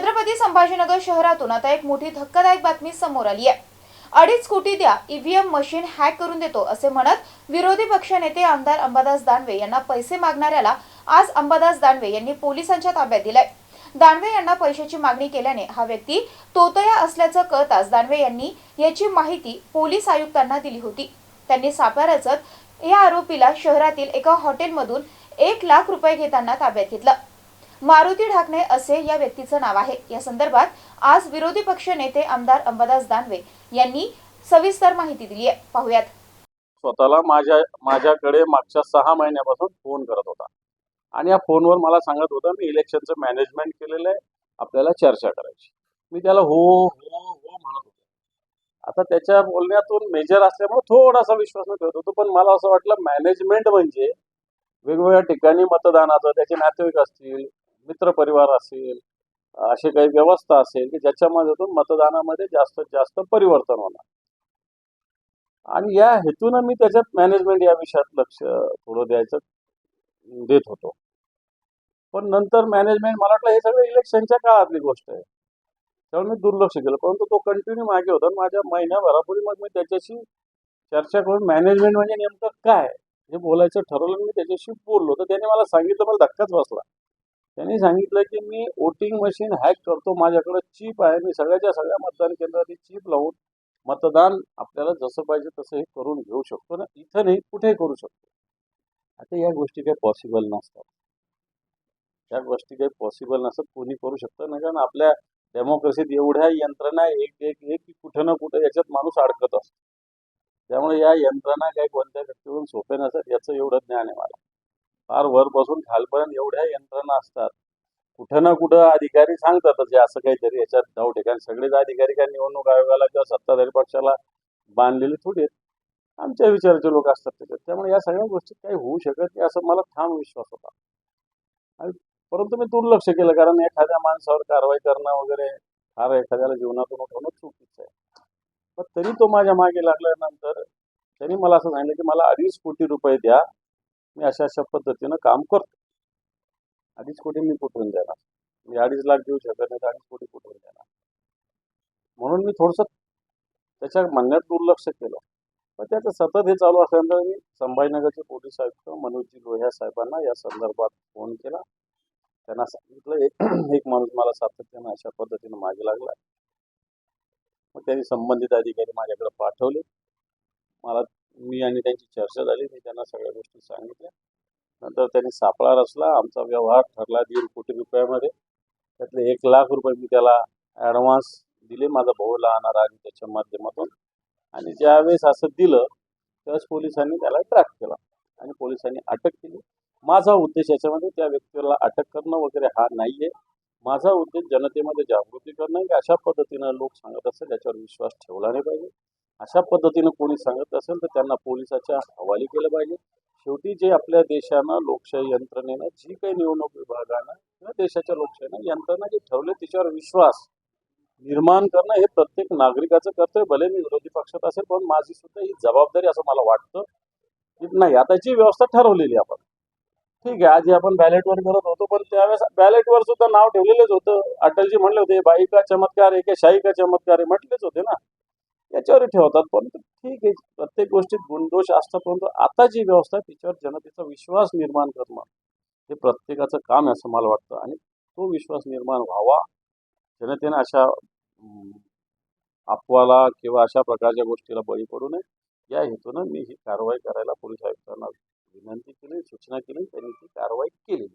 छत्रपती संभाजीनगर शहरातून आता एक मोठी धक्कादायक बातमी समोर आली आहे. अडीच कोटी द्या ईव्हीएम मशीन हॅक करून देतो असे म्हणत विरोधी पक्षनेते आमदार अंबादास दानवे यांना पैसे मागणाऱ्याला आज अंबादास दानवे यांनी पोलिसांच्या ताब्यात दिलाय. दानवे यांना पैशाची मागणी केल्याने हा व्यक्ती तोतया असल्याचं कळताच दानवे यांनी याची माहिती पोलीस आयुक्तांना दिली होती. त्यांनी सापळा रचत या आरोपीला शहरातील एका हॉटेलमधून एक लाख रुपये घेताना ताब्यात घेतलं. मारुती ढाकणे असे या व्यक्तीचं नाव आहे. या संदर्भात आज विरोधी पक्ष नेते आमदार अंबादास दानवे यांनी सविस्तर माहिती दिली आहे. पाहुयात. स्वतःला माझ्या माझ्याकडे मागच्या सहा महिन्यापासून फोन करत होता. आणि या फोनवर मला सांगत होता मी इलेक्शनचं मॅनेजमेंट केलेलं आहे आपल्याला चर्चा करायची. मी त्याला हो हो हो म्हणत होतो. आता त्याच्या बोलण्यातून मेजर असल्यामुळे थोडासा विश्वास मी ठेवत होतो पण मला असं वाटलं मॅनेजमेंट म्हणजे वेगवेगळ्या ठिकाणी मतदानाचं त्याचे नातेवाईक असतील मित्रपरिवार असेल अशी काही व्यवस्था असेल की ज्याच्यामधून मतदानामध्ये जास्तीत जास्त परिवर्तन होणार. आणि या हेतूनं मी त्याच्यात मॅनेजमेंट या विषयात लक्ष थोडं द्यायचं देत होतो. पण नंतर मॅनेजमेंट मला वाटलं हे सगळं इलेक्शनच्या काळातली गोष्ट आहे. त्यामुळे मी दुर्लक्ष केलं. परंतु तो कंटिन्यू मागे होता आणि माझ्या महिन्याभरापूर्वी मग मी त्याच्याशी चर्चा करून मॅनेजमेंट म्हणजे नेमकं काय हे बोलायचं ठरवलं मी त्याच्याशी बोललो. तर त्याने मला सांगितलं मला धक्काच बसला. त्यांनी सांगितलं की मी वोटिंग मशीन हॅक करतो माझ्याकडे चीप आहे. मी सगळ्याच्या सगळ्या मतदान केंद्रात चीप लावून मतदान आपल्याला जसं पाहिजे तसं हे करून घेऊ शकतो ना. इथं नाही कुठेही करू शकतो? आता या गोष्टी काही पॉसिबल नसतात. या गोष्टी काही पॉसिबल नसतात कोणी करू शकतं नाही. कारण आपल्या डेमोक्रेसीत एवढ्या यंत्रणा एक एक एक की कुठं ना कुठं याच्यात माणूस अडकत असतो. त्यामुळे या यंत्रणा काही कोणत्या व्यक्तीवरून सोपे नसतात याचं एवढं ज्ञान आहे मला. फार वरपासून खालपर्यंत एवढ्या यंत्रणा असतात. कुठं ना कुठं अधिकारी सांगतात जे असं काहीतरी याच्यात जाऊ ठिकाणी सगळेच अधिकारी काय निवडणूक आयोगाला किंवा सत्ताधारी पक्षाला बांधलेले थोडे आमच्या विचाराचे लोक असतात त्याच्यात. त्यामुळे या सगळ्या गोष्टी काही होऊ शकत नाही असं मला ठाम विश्वास होता. आणि परंतु मी दुर्लक्ष केलं. कारण एखाद्या माणसावर कारवाई करणं वगैरे फार एखाद्याला जीवनातून उठवणं चुकीचं आहे. पण तरी तो माझ्या मागे लागल्यानंतर त्यांनी मला असं सांगितलं की मला अडीच कोटी रुपये द्या. मी अशा अशा पद्धतीनं काम करतो. अडीच कोटी मी कुठून देणार? मी अडीच लाख देऊ शकत नाही तर अडीच कोटी कुठून देणार? म्हणून मी थोडंसं त्याच्या म्हणण्यात दुर्लक्ष केलं. पण त्याचं सतत हे चालू असल्यानंतर मी संभाजीनगरचे पोलीस आयुक्त मनोजी लोह्या साहेबांना या संदर्भात फोन केला. त्यांना सांगितलं एक एक माणूस मला सातत्यानं अशा पद्धतीनं मागे लागला. मग त्यांनी संबंधित अधिकारी माझ्याकडे पाठवले. मला मी आणि त्यांची चर्चा झाली मी त्यांना सगळ्या गोष्टी सांगितल्या. नंतर त्यांनी सापळा रचला. आमचा व्यवहार ठरला दीड कोटी रुपयामध्ये. त्यातले एक लाख रुपये मी त्याला ॲडव्हान्स दिले. माझा भाऊ लहान आणि त्याच्या माध्यमातून. आणि ज्यावेळेस असं दिलं त्यावेळेस पोलिसांनी त्याला ट्रॅक केला आणि पोलिसांनी अटक केली. माझा उद्देश याच्यामध्ये त्या व्यक्तीला अटक करणं वगैरे हा नाही आहे माझा उद्देश जनतेमध्ये जागृती करणं की अशा पद्धतीनं लोक सांगत असतात त्याच्यावर विश्वास ठेवला नाही पाहिजे. अशा पद्धतीनं कोणी सांगत असेल तर त्यांना पोलिसाच्या हवाली केलं पाहिजे. शेवटी जे आपल्या देशानं लोकशाही यंत्रणेनं जी काही निवडणूक विभागानं किंवा देशाच्या लोकशाहीनं यंत्रणा जे ठेवले तिच्यावर विश्वास निर्माण करणं हे प्रत्येक नागरिकाचं कर्तव्य भले मी विरोधी पक्षात असेल पण माझी सुद्धा ही जबाबदारी असं मला वाटतं की नाही आता जी व्यवस्था ठरवलेली आपण. ठीक आहे आधी आपण बॅलेटवर करत होतो पण त्यावेळेस बॅलेटवर सुद्धा नाव ठेवलेलेच होतं. अटलजी म्हणले होते बाई का चमत्कार आहे का शाही का चमत्कार आहे? म्हटलेच होते ना. याच्यावर ठेवतात. परंतु ठीक आहे प्रत्येक गोष्टीत गुणदोष असतात परंतु आता जी व्यवस्था आहे तिच्यावर जनतेचा विश्वास निर्माण करणं हे प्रत्येकाचं काम आहे असं मला वाटतं. आणि तो विश्वास निर्माण व्हावा. जनतेनं अशा अफवाला किंवा अशा प्रकारच्या गोष्टीला बळी पडू नये. या हेतूनं मी ही कारवाई करायला पोलीस आयुक्तांना विनंती केली सूचना केली त्यांनी ती कारवाई केली